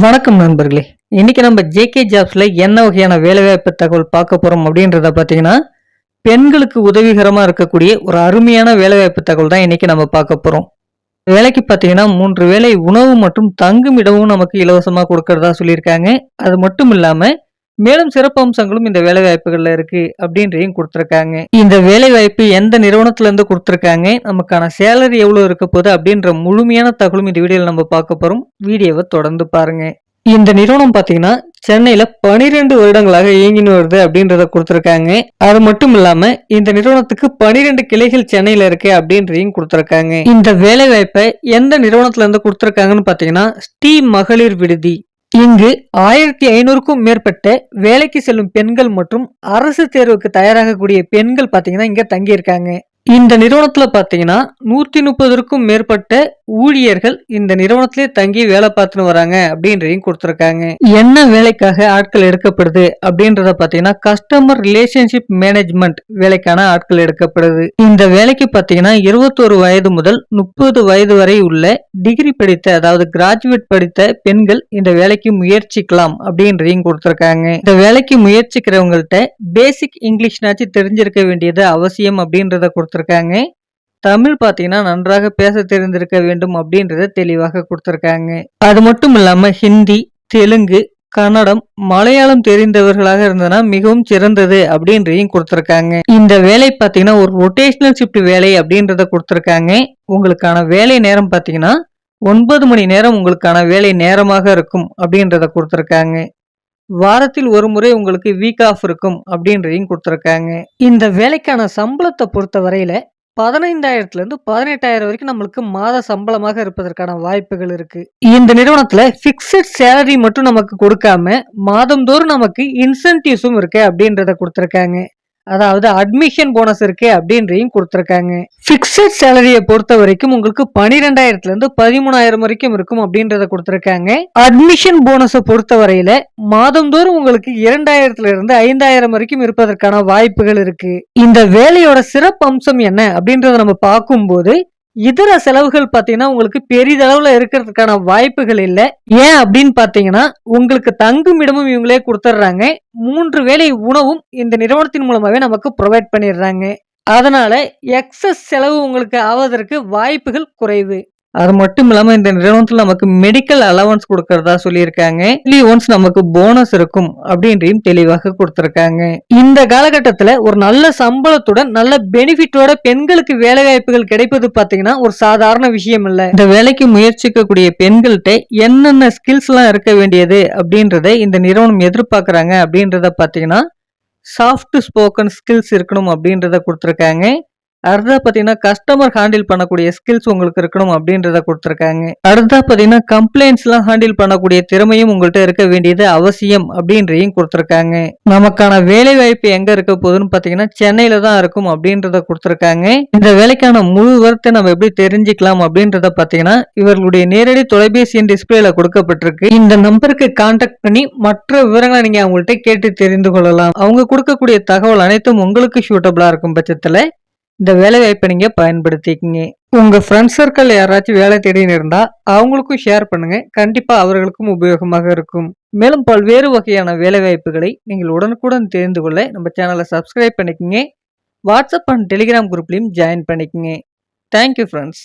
வணக்கம் நண்பர்களே. இன்னைக்கு நம்ம ஜேகே ஜாப்ஸ்ல என்ன வகையான வேலைவாய்ப்பு தகவல் பார்க்க போறோம் அப்படின்றத பார்த்தீங்கன்னா பெண்களுக்கு உதவிகரமா இருக்கக்கூடிய ஒரு அருமையான வேலைவாய்ப்பு தகவல் தான் இன்னைக்கு நம்ம பார்க்க போறோம். வேலைக்கு பார்த்தீங்கன்னா மூன்று வேளை உணவு மற்றும் தங்கும் இடமும் நமக்கு இலவசமாக கொடுக்கறதா சொல்லியிருக்காங்க. அது மட்டும் இல்லாம மேலும் சிறப்பு அம்சங்களும் இந்த வேலை வாய்ப்புகள்ல இருக்கு அப்படின்றையும் கொடுத்துருக்காங்க. இந்த வேலை வாய்ப்பு எந்த நிறுவனத்துல இருந்து கொடுத்துருக்காங்க? நமக்கான சேலரி எவ்வளவு இருக்க போகுது? அப்படின்ற முழுமையான தகவலும் இந்த வீடியோவில் நம்ம பார்க்க போறோம். வீடியோவை தொடர்ந்து பாருங்க. இந்த நிறுவனம் பாத்தீங்கன்னா சென்னையில பனிரெண்டு வருடங்களாக இயங்கின்னு வருது அப்படின்றத கொடுத்துருக்காங்க. அது மட்டும் இல்லாம இந்த நிறுவனத்துக்கு பனிரெண்டு கிளைகள் சென்னையில இருக்கு அப்படின்றதையும் கொடுத்துருக்காங்க. இந்த வேலை வாய்ப்பை எந்த நிறுவனத்துல இருந்து கொடுத்துருக்காங்கன்னு பாத்தீங்கன்னா ஸ்ரீ மகளிர் விடுதி. இங்கு ஆயிரத்தி ஐநூறுக்கும் மேற்பட்ட வேலைக்கு செல்லும் பெண்கள் மற்றும் அரசு தேர்வுக்கு தயாராகக்கூடிய பெண்கள் பார்த்தீங்கன்னா இங்கே தங்கியிருக்காங்க. இந்த நிறுவனத்துல பாத்தீங்கன்னா நூத்தி முப்பதற்கும் மேற்பட்ட ஊழியர்கள் இந்த நிறுவனத்திலே தங்கி வேலை பார்த்துன்னு வராங்க அப்படின்றதையும் கொடுத்துருக்காங்க. என்ன வேலைக்காக ஆட்கள் எடுக்கப்படுது அப்படின்றத பாத்தீங்கன்னா கஸ்டமர் ரிலேஷன்ஷிப் மேனேஜ்மெண்ட் வேலைக்கான ஆட்கள் எடுக்கப்படுது. இந்த வேலைக்கு பாத்தீங்கன்னா இருபத்தோரு வயது முதல் முப்பது வயது வரை உள்ள டிகிரி படித்த அதாவது கிராஜுவேட் படித்த பெண்கள் இந்த வேலைக்கு முயற்சிக்கலாம் அப்படின்றதையும் கொடுத்துருக்காங்க. இந்த வேலைக்கு முயற்சிக்கிறவங்கள்ட்ட பேசிக் இங்கிலீஷ்னாச்சு தெரிஞ்சிருக்க வேண்டியது அவசியம் அப்படின்றத கொடுத்துருக்காங்க. தமிழ் பார்த்தீங்கன்னா நன்றாக பேச தெரிந்திருக்க வேண்டும் அப்படின்றத தெளிவாக கொடுத்துருக்காங்க. அது மட்டும் இல்லாம ஹிந்தி தெலுங்கு கன்னடம் மலையாளம் தெரிந்தவர்களாக இருந்ததுன்னா மிகவும் சிறந்தது அப்படின்றதையும் கொடுத்துருக்காங்க. இந்த வேலை பார்த்தீங்கன்னா ஒரு ரொட்டேஷனல் ஷிஃப்ட் வேலை அப்படின்றத கொடுத்துருக்காங்க. உங்களுக்கான வேலை நேரம் பார்த்தீங்கன்னா ஒன்பது மணி நேரம் உங்களுக்கான வேலை நேரமாக இருக்கும் அப்படின்றத கொடுத்துருக்காங்க. வாரத்தில் ஒரு முறை உங்களுக்கு வீக் ஆஃப் இருக்கும் அப்படின்றதையும் கொடுத்துருக்காங்க. இந்த வேலைக்கான சம்பளத்தை பொறுத்த வரையில பதினைந்தாயிரத்துல இருந்து பதினெட்டாயிரம் வரைக்கும் நம்மளுக்கு மாத சம்பளமாக இருப்பதற்கான வாய்ப்புகள் இருக்கு. இந்த நிறுவனத்துல பிக்சட் சேலரி மட்டும் நமக்கு கொடுக்காம மாதந்தோறும் நமக்கு இன்சென்டிவ்ஸும் இருக்கு அப்படின்றத கொடுத்துருக்காங்க. அதாவது அட்மிஷன் போனஸ் இருக்கு அப்படின்றையும் கொடுத்துருக்காங்க. ஃபிக்ஸட் சேலரியை பொறுத்த வரைக்கும் உங்களுக்கு பனிரெண்டாயிரத்துல இருந்து பதிமூணாயிரம் வரைக்கும் இருக்கும் அப்படின்றத கொடுத்துருக்காங்க. அட்மிஷன் போனஸை பொறுத்த வரையில மாதந்தோறும் உங்களுக்கு இரண்டாயிரத்துல இருந்து ஐந்தாயிரம் வரைக்கும் இருப்பதற்கான வாய்ப்புகள் இருக்கு. இந்த வேலையோட சிறப்பு அம்சம் என்ன அப்படின்றத நம்ம பார்க்கும்போது இதர செலவுகள் பார்த்தீங்கன்னா உங்களுக்கு பெரிதளவில் இருக்கிறதுக்கான வாய்ப்புகள் இல்லை. ஏன் அப்படின்னு பார்த்தீங்கன்னா உங்களுக்கு தங்கும் இடமும் இவங்களே கொடுத்துட்றாங்க. மூன்று வேலை உணவும் இந்த நிறுவனத்தின் மூலமாகவே நமக்கு ப்ரொவைட் பண்ணிடுறாங்க. அதனால எக்ஸஸ் செலவு உங்களுக்கு ஆவதற்கு வாய்ப்புகள் குறைவு. அது மட்டும் இல்லாம இந்த நிறுவனத்துல நமக்கு மெடிக்கல் அலவன்ஸ் கொடுக்கறதா சொல்லியிருக்காங்க. ஒன்ஸ் நமக்கு போனஸ் இருக்கும் அப்படின்றையும் தெளிவாக கொடுத்திருக்காங்க. இந்த காலகட்டத்துல ஒரு நல்ல சம்பளத்துடன் நல்ல பெனிஃபிட்டோட பெண்களுக்கு வேலை வாய்ப்புகள் கிடைப்பது பாத்தீங்கன்னா ஒரு சாதாரண விஷயம் இல்ல. இந்த வேலைக்கு முயற்சிக்கக்கூடிய பெண்கள்கிட்ட என்னென்ன ஸ்கில்ஸ் எல்லாம் இருக்க வேண்டியது அப்படின்றத இந்த நிறுவனம் எதிர்பார்க்கறாங்க அப்படின்றத பாத்தீங்கன்னா சாஃப்ட் ஸ்போக்கன் ஸ்கில்ஸ் இருக்கணும் அப்படின்றத கொடுத்துருக்காங்க. அடுத்தா பார்த்தீங்கன்னா கஸ்டமர் ஹேண்டில் பண்ணக்கூடிய ஸ்கில்ஸ் உங்களுக்கு இருக்கணும் அப்படின்றத கொடுத்துருக்காங்க. அடுத்தா பார்த்தீங்கன்னா கம்ப்ளைண்ட்ஸ்லாம் ஹேண்டில் பண்ணக்கூடிய திறமையும் உங்கள்கிட்ட இருக்க வேண்டியது அவசியம் அப்படின்றையும் கொடுத்துருக்காங்க. நமக்கான வேலை வாய்ப்பு எங்க இருக்க போகுதுன்னு பார்த்தீங்கன்னா சென்னையில தான் இருக்கும் அப்படின்றத கொடுத்துருக்காங்க. இந்த வேலைக்கான முழு வரத்தை நம்ம எப்படி தெரிஞ்சுக்கலாம் அப்படின்றத பார்த்தீங்கன்னா இவர்களுடைய நேரடி தொலைபேசி டிஸ்பிளேல கொடுக்கப்பட்டிருக்கு. இந்த நம்பருக்கு கான்டாக்ட் பண்ணி மற்ற விவரங்களை நீங்க அவங்கள்ட்ட கேட்டு தெரிந்து கொள்ளலாம். அவங்க கொடுக்கக்கூடிய தகவல் அனைத்தும் உங்களுக்கு சூட்டபிளா இருக்கும் பட்சத்துல இந்த வேலை வாய்ப்பை நீங்க பயன்படுத்திக்கிங்க. உங்க ஃப்ரெண்ட்ஸ் சர்க்கிள் யாராச்சும் வேலை தேடின்னு இருந்தா அவங்களுக்கும் ஷேர் பண்ணுங்க. கண்டிப்பா அவர்களுக்கும் உபயோகமாக இருக்கும். மேலும் பல்வேறு வகையான வேலை வாய்ப்புகளை நீங்கள் உடனுக்குடன் தெரிந்து கொள்ள நம்ம சேனலை சப்ஸ்கிரைப் பண்ணிக்கங்க. வாட்ஸ்அப் அண்ட் டெலிகிராம் குரூப்லையும் ஜாயின் பண்ணிக்கங்க. Thank you friends